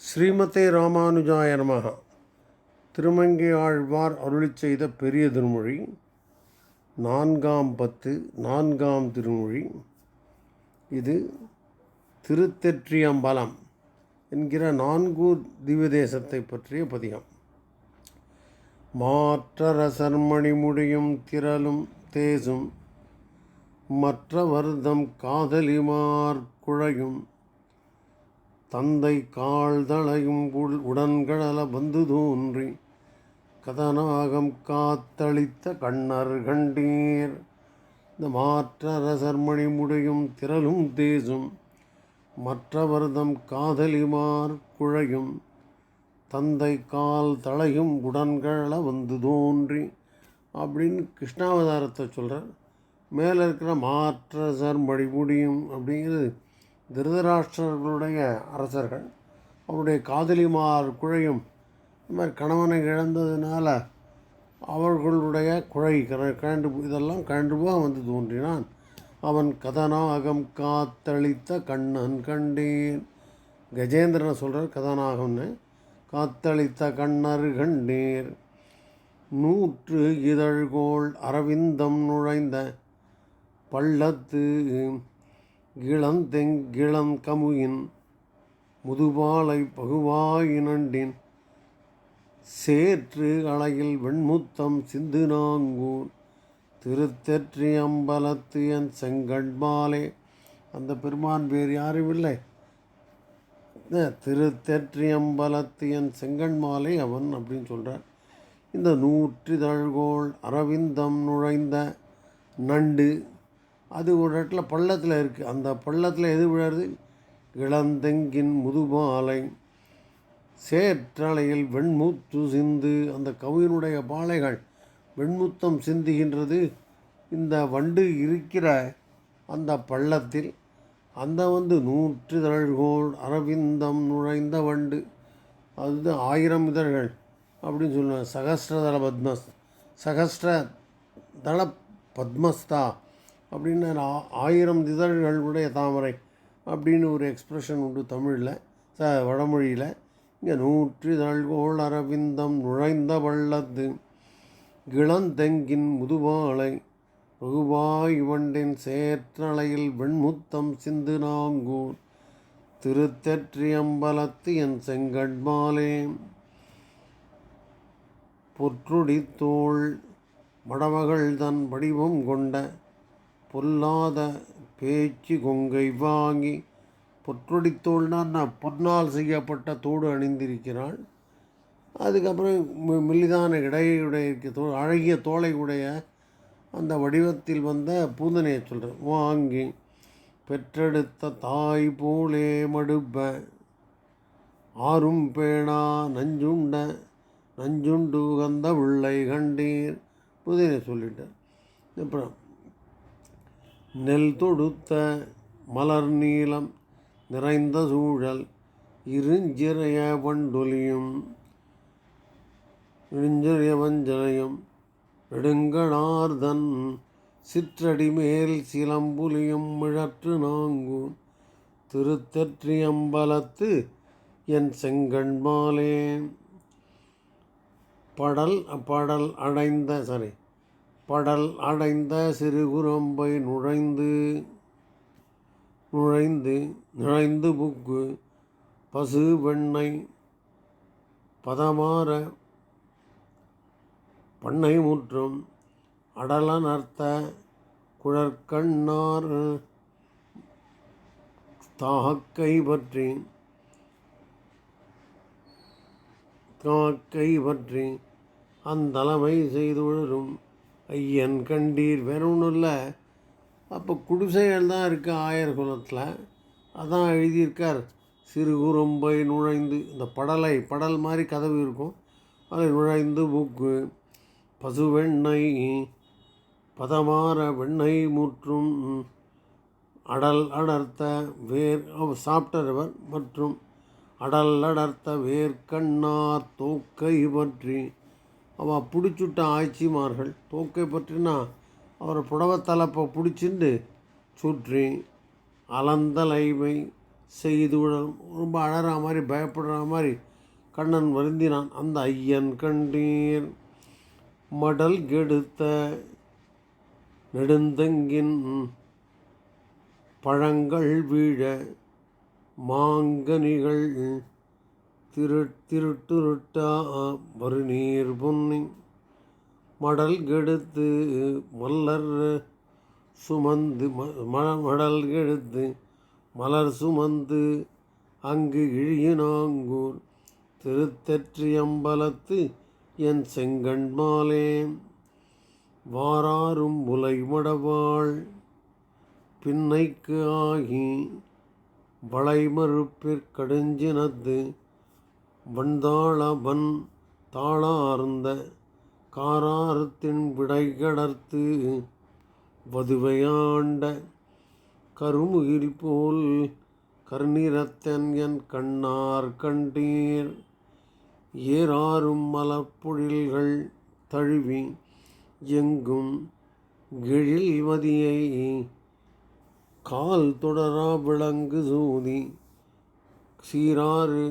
ஸ்ரீமதே ராமானுஜாய நமக. திருமங்கை ஆழ்வார் அருளி செய்த பெரிய திருமொழி நான்காம் பத்து நான்காம் திருமொழி. இது திருத்தெற்றியம்பலம் என்கிற நான்கூர் திவ்யதேசத்தை பற்றிய பதிகம். மாற்றரசர்மணி முடியும் திரளும் தேசும் மற்றவர்தம் காதலிமார் குழையும் தந்தை காழ்தளையும் உள் உடன்கடல வந்து தோன்றி கதநாகம் காத்தளித்த கண்ணர் கண்டீர். இந்த மாற்றரசர்மணி முடியும் திரளும் தேசும் மற்றவர்தம் காதலிமார் குழையும். தந்தை கால் தளையும் உடன்கழல வந்து தோன்றி அப்படின்னு கிருஷ்ணாவதாரத்தை சொல்கிறார் மேலே இருக்கிற மாற்றசர் மடிமுடியும் அப்படிங்கிறது திருதராஷ்டிரர்களுடைய அரசர்கள் அவருடைய காதலிமார் குழையும் இந்த மாதிரி கணவனை இழந்ததுனால அவர்களுடைய குழை கழண்டு இதெல்லாம் கண்டுபோக வந்து தோன்றினான். அவன் கதநாகம் காத்தளித்த கண்ணன் கண்டேன். கஜேந்திரனை சொல்கிறார் கதாநாகம்னு காத்தளித்த கண்ணர் கண்டீர். நூற்று இதழ்கோள் அரவிந்தம் நுழைந்த பள்ளத்து கிளந்தெங்கிளம் கமுயின் முதுபாலை பகுவாயினண்டின் சேற்று அழகில் வெண்முத்தம் சிந்து நாங்கூர் திருத்தெற்றி அம்பலத்து என் செங்கண்மாலே அந்த பெருமான் வேறு யாரும் இல்லை. திருத்தெற்றி அம்பலத்து என் செங்கண்மாலை அவன் அப்படின்னு சொல்கிறார் இந்த நூற்றிதழ்கோள் அரவிந்தம் நுழைந்த நண்டு அது ஒரு இடத்துல பள்ளத்தில் இருக்குது அந்த பள்ளத்தில் எது விழருது இளந்தெங்கின் முதுபாலை சேற்றலையில் வெண்முத்து சிந்து அந்த கவியினுடைய பாலைகள் வெண்முத்தம் சிந்துகின்றது. இந்த வண்டு இருக்கிற அந்த பள்ளத்தில் அந்த வந்து நூற்று இதழ்கோள் அரவிந்தம் நுழைந்த வண்டு. அது ஆயிரம் இதழ்கள் அப்படின்னு சொல்லுவாங்க. சகஸ்ரதள பத்மஸ் சகஸ்ர தள பத்மஸ்தா அப்படின்னு ஆ- ஆயிரம் இதழ்களுடைய தாமரை அப்படின்னு ஒரு எக்ஸ்ப்ரெஷன் உண்டு தமிழில் ச வடமொழியில். இங்கே நூற்றி இதழ்கோள் அரவிந்தம் நுழைந்த வள்ளத்து கிளந்தெங்கின் முதுவாளை பகுவாய் வண்டின் சேற்றலையில் வெண்முத்தம் சிந்து நாங்கூர் திருத்தெற்றியம்பலத்து என் செங்கட்மாலே பொற்றுடித்தோள் மடமகள் தன் வடிவம் கொண்ட பொல்லாத பேச்சு கொங்கை வாங்கி பொற்றொடித்தோள்னா நான் பொன்னால் செய்யப்பட்ட தோடு அணிந்திருக்கிறாள். அதுக்கப்புறம் மி- மெல்லிதான இடையுடைய தோ அழகிய தோலை உடைய அந்த வடிவத்தில் வந்த பூந்தனையை சொல்கிறேன் வாங்கி பெற்றெடுத்த தாய் போலே மடுப்ப ஆறும் பேணா நஞ்சுண்ட நஞ்சுண்டு கந்த உள்ளை கண்டீர். புதினை சொல்லிட்டேன். அப்புறம் நெல் தொடுத்த மலர் நீளம் நிறைந்த சூழல் இருஞ்சிறைய வண்டொலியும் நெடுஞ்சிறைய வஞ்சனையும் நெடுங்கணார்தன் சிற்றடி மேல் சிலம்புலியும் மிழற்று நாங்கூன் திருத்தற்றியம்பலத்து என் செங்கண்மாலே படல் படல் அடைந்த சாரி படல் அடைந்த சிறுகுரம்பை நுழைந்து நுழைந்து நுழைந்து புக்கு பசு வெண்ணை பதமாற பண்ணை முற்றும் அடலனர்த்த குழற்கண்ணார் தாக்கை பற்றி தாக்கை பற்றி அந்தளமை செய்து விழும் ஐயன் கண்டீர் வேற ஒன்றும் இல்லை அப்போ குடிசைகள் தான் இருக்குது ஆயர் குலத்தில். அதான் எழுதியிருக்கார். சிறு குறும்பை நுழைந்து இந்த படலை படல் மாதிரி கதவு இருக்கும். அதில் நுழைந்து புக்கு பசு வெண்ணெய் பதமாற வெண்ணெய் முற்றும் அடல் அடர்த்த வேர் சாப்பிட்டவர் மற்றும் அடல் அடர்த்த வேர்க்கண்ணார் தோக்கை பற்றி. அவ பிடிச்சுட்ட ஆய்ச்சிமார்கள். தோக்கை பற்றினா அவரை புடவை தலைப்பை பிடிச்சிண்டு சுற்றி அலந்தலைமை செய்து ரொம்ப அழற மாதிரி பயப்படுற மாதிரி கண்ணன் வருந்தினான். அந்த ஐயன் கண்டீர் மடல் கெடுத்த நெடுந்தங்கின் பழங்கள் வீழ மாங்கனிகள் திருட்டுருட்டா மறுநீர் பொன்னி. மடல் கெடுத்து மல்லர் சுமந்து மடல் கெடுத்து மலர் சுமந்து அங்கு இழியினாங்கூர் திருத்தெற்றியம்பலத்து என் செங்கண் மாலே. வாராரும் முலை மடவாள் பின்னைக்கு ஆகி வளைமறுப்பிற்கடுஞ்சினத்து வந்தாளவன் தாளார்ந்த காராரத்தின் விடைகடர்த்து வதுவையாண்ட கருமுகிரி போல் கருநிறத்தன் என் கண்ணார் கண்டீர். ஏறாறும் மலப்பொழில்கள் தழுவி எங்கும் கிழில்வதியை கால் தொடரா விளங்கு சூதி சீராறு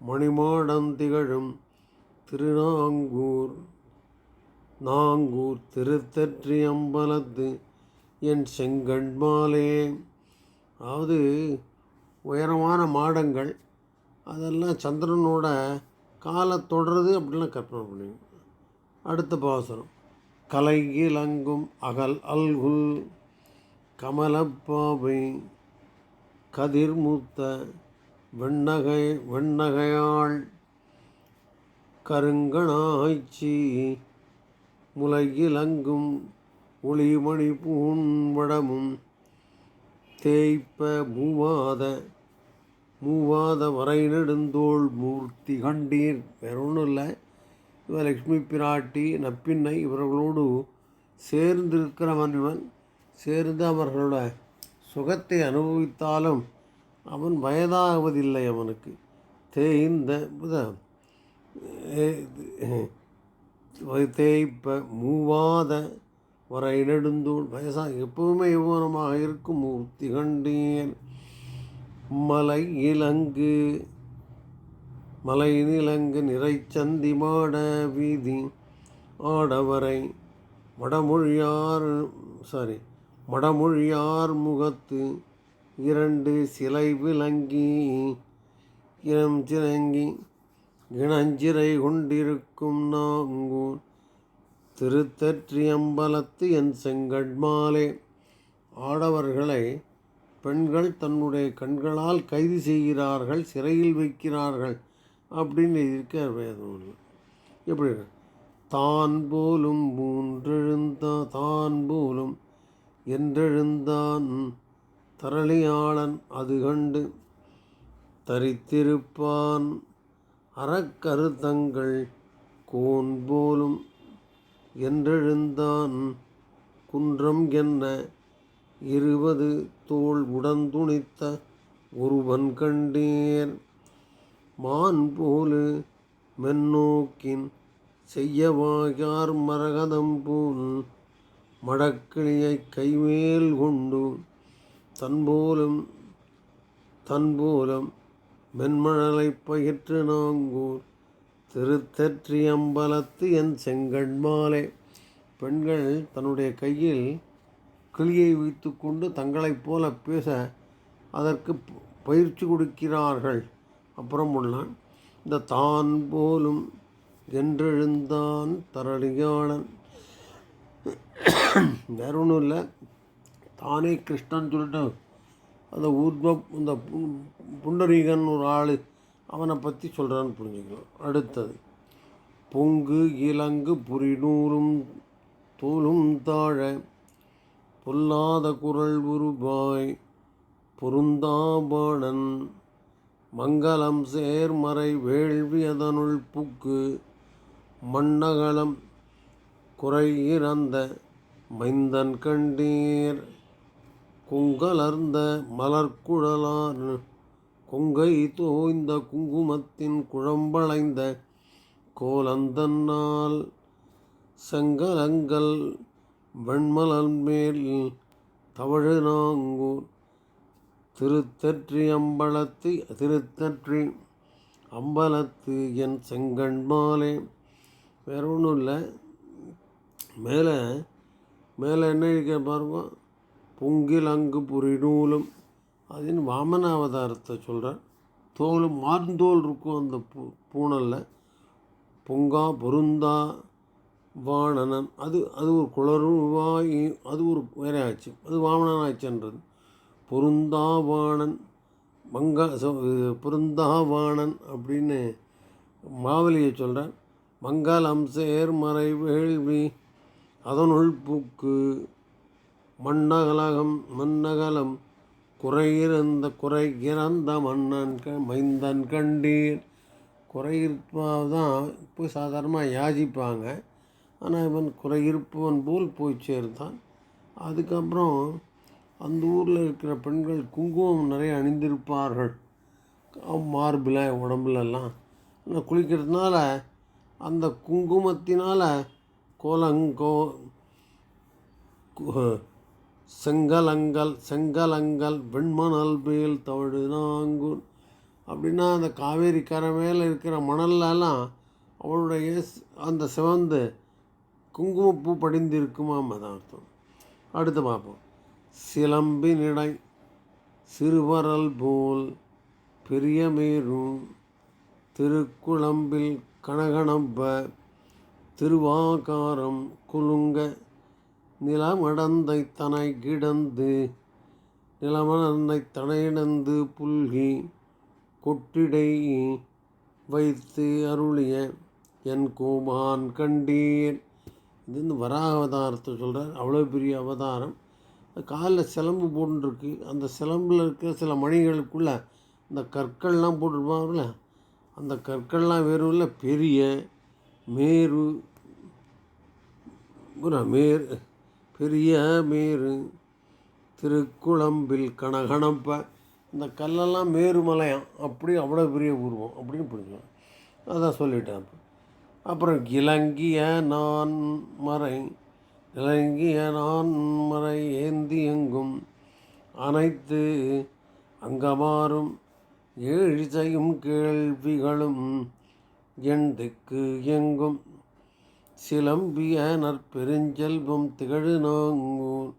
மணிமாடம் திகழும் திருநாங்கூர். நாங்கூர் திருத்தற்றி அம்பலத்து என் செங்கண்மாலே அதாவது உயரமான மாடங்கள். அதெல்லாம் சந்திரனோட காலை தொடருது அப்படிலாம் கற்பனை பண்ணி அடுத்த பாசனம் கலைகிலங்கும் அகல் அல்குல் கமலப்பாவை கதிர்மூத்த வெண்ணகை வெண்ணகையாள் கருங்கணாய்ச்சி முலையிலங்கும் ஒளிமணி பூண்வடமும் தேய்ப்ப மூவாத மூவாத வரை நெடுந்தோள் மூர்த்தி கண்டீர். வேற ஒன்றும் இல்லை இவன் லக்ஷ்மி பிராட்டி நப்பின்னை இவர்களோடு சேர்ந்திருக்கிறவன் இவன். சேர்ந்து அவர்களோட சுகத்தை அனுபவித்தாலும் அவன் வயதாகுவதில்லை அவனுக்கு. தேய்ந்த தேய்ப்ப மூவாத வரை நெடுந்தோள் வயசாக எப்பவுமே யௌவனமாக இருக்கும் மூர்த்தி கண்டீர் மலை இலங்கு மலை நிலங்கு நிறைச்சந்தி மாட வீதி ஆடவரை வடமொழியார் சாரி மடமொழியார் முகத்து இரண்டு சிலை விளங்கி இனம் சிறங்கி இணஞ்சிறை கொண்டிருக்கும் நாங்கூர் திருத்தற்றியம்பலத்து என் செங்கட்மாலே ஆடவர்களை பெண்கள் தன்னுடைய கண்களால் கைது செய்கிறார்கள் சிறையில் வைக்கிறார்கள் அப்படின்னு இருக்க வேதம் எப்படி தான் போலும் மூன்றெழுந்தா தான் போலும் என்றெழுந்தான் தரளியாளன் அது கண்டு தரித்திருப்பான். அறக்கருத்தங்கள் கோன் போலும் என்றெழுந்தான். குன்றம் என்ன? இருபது தோல் உடந்துணித்த ஒருவன் கண்டேர் மான் போலு மென்னோக்கின் செய்யவாயார் மரகதம் போல் மடக்கிளியை கைமேல் கொண்டு தன்போலும் தன்போலும் மென்மணலை பயிற்று நாங்கூர். திருத்தற்றி அம்பலத்து என் செங்கண்மாலை பெண்கள் தன்னுடைய கையில் கிளியை வைத்து கொண்டு தங்களைப் போல பேச அதற்கு பயிற்சி கொடுக்கிறார்கள். அப்புறம் உள்ளான். இந்த தான் போலும் என்றெழுந்தான் தரணியாளன். வேற ஒன்றும் இல்லை. தானே கிருஷ்ணன் சொல்லிட்டு அந்த ஊர்வ இந்த புண்டரீகன் ஒரு ஆள் அவனை பற்றி சொல்கிறான்னு புரிஞ்சுக்கலாம் அடுத்தது பொங்கு இலங்கு புரிநூறும் தோலும் தாழ பொல்லாத குரல் உருபாய் பொருந்தாபாணன் மங்களம் சேர்மறை வேள்வி அதனுள் புக்கு மன்னகலம் குறை இறந்த மைந்தன் கண்டீர். கொங்கலர்ந்த மலர்குழலான் கொங்கை தோய்ந்த குங்குமத்தின் குழம்பளைந்த கோலந்தன்னால் செங்கலங்கள் வெண்மலன் மேல் தவழு நாங்கூர் திருத்தற்றி அம்பலத்து திருத்தற்றி அம்பலத்து என் செங்கண் மாலே. வேற ஒன்றும் இல்லை. மேலே மேலே என்ன இருக்க பாருங்க. பொங்கில் அங்கு புரிநூலும். அதன் வாமன அவதாரத்தை சொல்கிறேன் தோல் மார்ந்தோல் இருக்கும் அந்த பூ பூணலில். பொங்கா பொருந்தா வாணனன் அது அது ஒரு குளருவாய் அது ஒரு வேற ஆச்சு. அது வாமனன் ஆச்சுன்றது பொருந்தாவாணன் மங்கா சொ- இது பொருந்தாவாணன் அப்படின்னு மாவலியை சொல்கிறார் மங்களம் சேர்மறை வேள்வி அதனுள் பூக்கு மண்ணகலகம் மண்ணகலம் குறையிருந்த குறை இறந்த மன்னன் க மைந்தன் கண்டீர். குறையிருப்பாக தான் போய் சாதாரணமாக யாசிப்பாங்க. ஆனால் இவன் குறையிருப்பவன் போல் போய் சேர்ந்தான். அதுக்கப்புறம் அந்த ஊரில் இருக்கிற பெண்கள் குங்குமம் நிறைய அணிந்திருப்பார்கள். மார்பில் உடம்புலலாம். ஆனால் குளிக்கிறதுனால அந்த குங்குமத்தினால் கோலங்கோ செங்கலங்கள் செங்கலங்கள் வெண்மணல் மேல் தவழுநாங்கூர் அப்படின்னா அந்த காவேரி கரை மேலே இருக்கிற மணல்லலாம் அவளுடைய அந்த சிவந்து குங்குமப்பூ படிந்திருக்குமாம் அதான் அர்த்தம் அடுத்து பார்ப்போம். சிலம்பினிடை சிறுவரல் போல் பெரிய மேரும் திருக்குழம்பில் கனகணப்ப திருவாகாரம் குலுங்க நிலமடந்தை தனை கிடந்து நிலமடந்தை தனையிடந்து புல்கி கொட்டிடை வைத்து அருளிய என் கோமான் கண்டீர். இது இந்த வராக அவதாரத்தை சொல்கிறார் அவ்வளோ பெரிய அவதாரம். காலில் சிலம்பு போட்டுருக்கு. அந்த சிலம்பில் இருக்கிற சில மணிகளுக்குள்ளே இந்த கற்கள்லாம் போட்டிருப்பாங்கல்ல அந்த கற்கள்லாம் வெறும் இல்லை. பெரிய மேரு மேர். பெரிய மேரு திருக்குழம்பில் கனகணப்ப இந்த கல்லெல்லாம் மேருமலையாம் அப்படி அவ்வளோ பெரிய உருவம் அப்படின்னு புரிஞ்சுக்கலாம் அதான் சொல்லிட்டேன் அப்போ. அப்புறம் இலங்கிய நான் மறை இலங்கிய நான் மறை ஏந்தி எங்கும் அனைத்து அங்கமாறும் ஏழிசையும் கேள்விகளும் என் திக்கு எங்கும் சிலம்பிய நற்பெருஞ்செல்வம் திகழு நாங்கூர்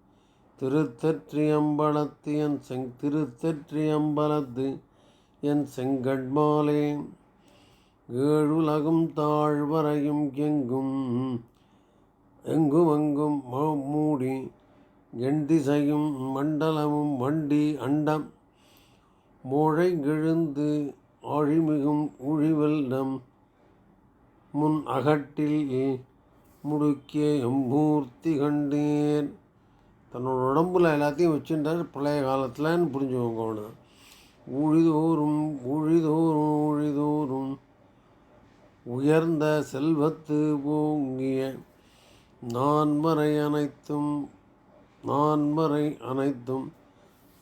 திருத்தற்றியம்பலத்து என் செங் திருத்தற்றியம்பலத்து என் செங்கட்மாலே ஏழுலகும் தாழ்வரையும் எங்கும் எங்கும் அங்கும் மூடி எண்டிசையும் மண்டலமும் வண்டி அண்டம். மோழை கிழுந்து ஆழிமிகும் உழிவெல்லம் முன் அகட்டில் முடுக்கிய எம்மூர்த்தி கண்டேன். தன்னோட உடம்புல எல்லாத்தையும் வச்சுட்டார். பழைய காலத்தில்னு புரிஞ்சுக்கோங்க அவனு. ஊழிதோறும் ஊழிதோறும் ஊழிதோறும் உயர்ந்த செல்வத்து போங்கிய நான்மறை அனைத்தும் நான்மறை அனைத்தும்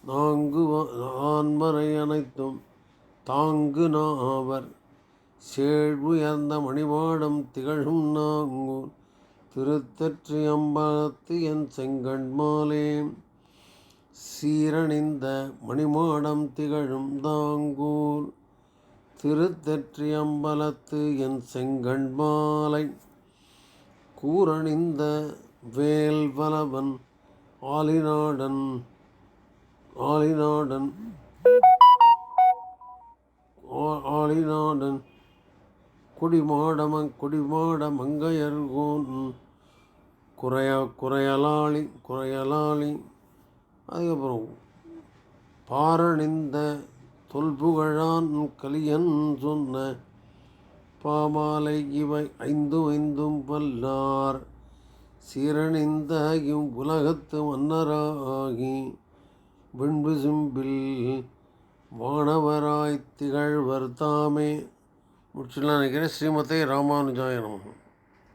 நான்கு வ- நான்மறை அனைத்தும் தாங்கு நாவர் சேழ்வுயர்ந்த மணிமாடம் திகழும் நாங்கூர். திருத்தற்றி அம்பலத்து என் செங்கண் மாலே. சீரணிந்த மணிமாடம் திகழும் தாங்கூர் திருத்தற்றி அம்பலத்து என் செங்கண் மாலை. கூரணிந்த வேல்வலவன் ஆலிநாடன் ஆலிநாடன் ஆலிநாடன் குடிமாடம குடிமாட மங்கையர்கோன் குறையா குறையலாளி குறையலாளி. அதுக்கப்புறம் பாரணிந்த தொல்புகழான் கலியன் சொன்ன பாமாலை இவை ஐந்தும் ஐந்தும் பல்லார். சீரணிந்த இவ் உலகத்து மன்னராகி விண்பு சிம்பில் வானவராய் திகழ்வர் தாமே. முடிச்சுலாம் நினைக்கிறேன். ஸ்ரீமத்தை ராமானுஜாய நமகம்